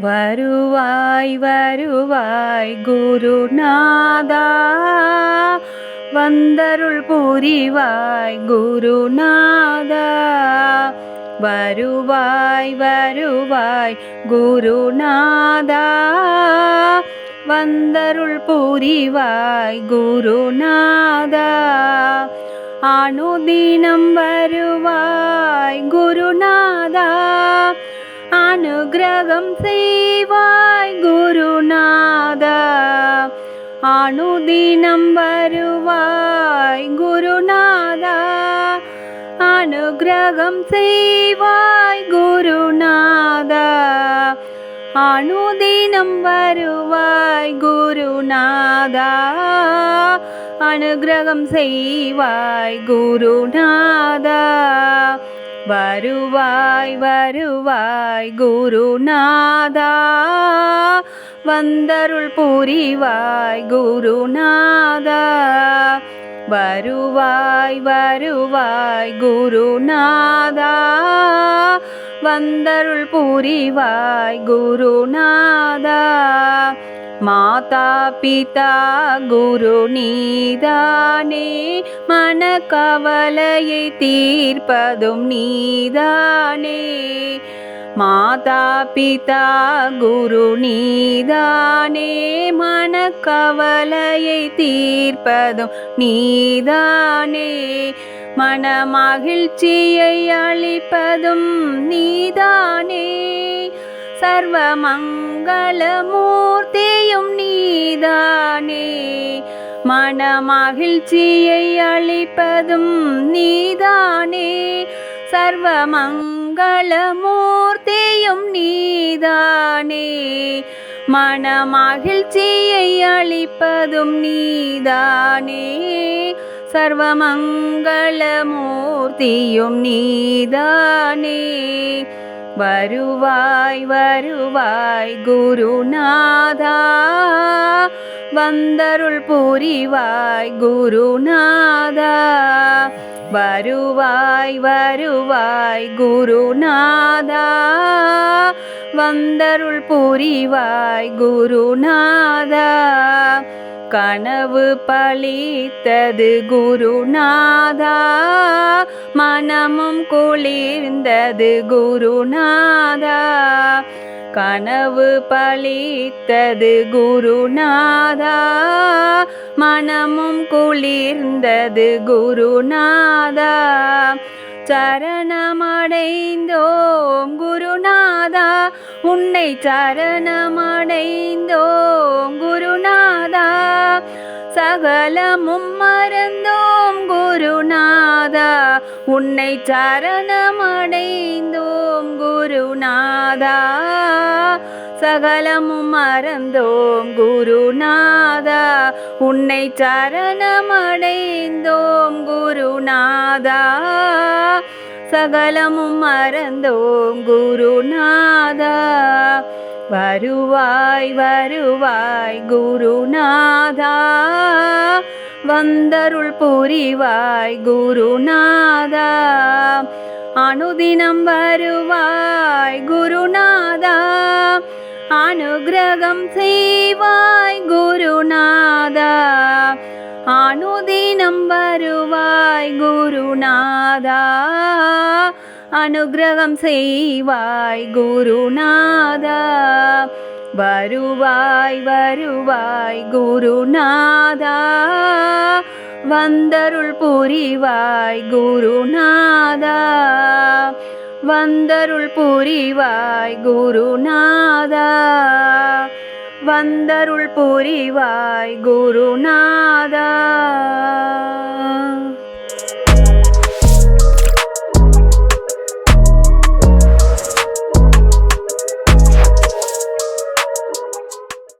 வருவாய் வருவாய் குருநாதா. வந்தருள் புரிவாய் குருநாதா. வருவாய் வருவாய் குருநாதா. வந்தருள் புரிவாய் குருநாதா. அனுதினம் வருவாய் குருநா அனுகிரகம் செய்வாய் குருநாதா அனுதினம் வருவாய் குருநாதா அனுகிரகம் செய்வாய் குருநாதா அனுதினம் வருவாய் குருநாதா அனுகிரகம் செய்வாய் குருநாதா வருவாய் வருவாய் குருநாதா. வந்தருள் புரிவாய் குருநாதா. வருவாய் வருவாய் குருநாதா. வந்தருள் புரிவாய் குருநாதா. மாதா பிதா குரு நீதானே. மன கவலையை தீர்ப்பதும் நீதானே. மாதா பிதா குரு நீதானே. மனக்கவலையை தீர்ப்பதும் நீதானே. மனமகிழ்ச்சியை அளிப்பதும் நீதான். சர்வமங்களமூர்த்தியும் நீதானே. மனமகிழ்ச்சியை அளிப்பதும் நீதானே. சர்வமங்களமூர்த்தியும் நீதானே. மனமகிழ்ச்சியை அளிப்பதும் நீதானே. சர்வமங்களமூர்த்தியும் நீதானே. வருவாய் வருவாய் குருநாதா. வந்தருள் புரிவாய் குருநாதா. வருவாய் வருவாய் குருநாதா. வந்தருள் புரிவாய் குருநாதா. கனவு பழித்தது குருநாதா. மனமும் குளிர்ந்தது குருநாதா. கனவு பழித்தது குருநாதா மனமும் குளிர்ந்தது குருநாதா. சரணமடைந்தோம் குருநாதா. உன்னை சரணமடைந்தோம் குருநாதா. சகலமும் மறந்தோம் குருநாதா. உன்னை சரணமடைந்தோம் குருநாதா. சகலமும் மறந்தோம். குருநாதா உன்னை சரணமடைந்தோம். குருநாதா சகலமும் மறந்தோம். குருநாதா வருவாய் வருவாய். குருநாதா வந்தருள் புரிவாய். குருநாதா அனுதினம் வருவாய் குருநாதா. அனுகிரகம் செய்வாய் குருநாதா. அனுதினம் வருவாய் குருநாதா. அனுகிரகம் செய்வாய் குருநாதா. வருவாய் வருவாய் குருநாதா. வந்தருள் புரிவாய் குருநாதா. வந்தருள் புரிவாய் குருநாதா. வந்தருள் புரிவாய் குருநாதா.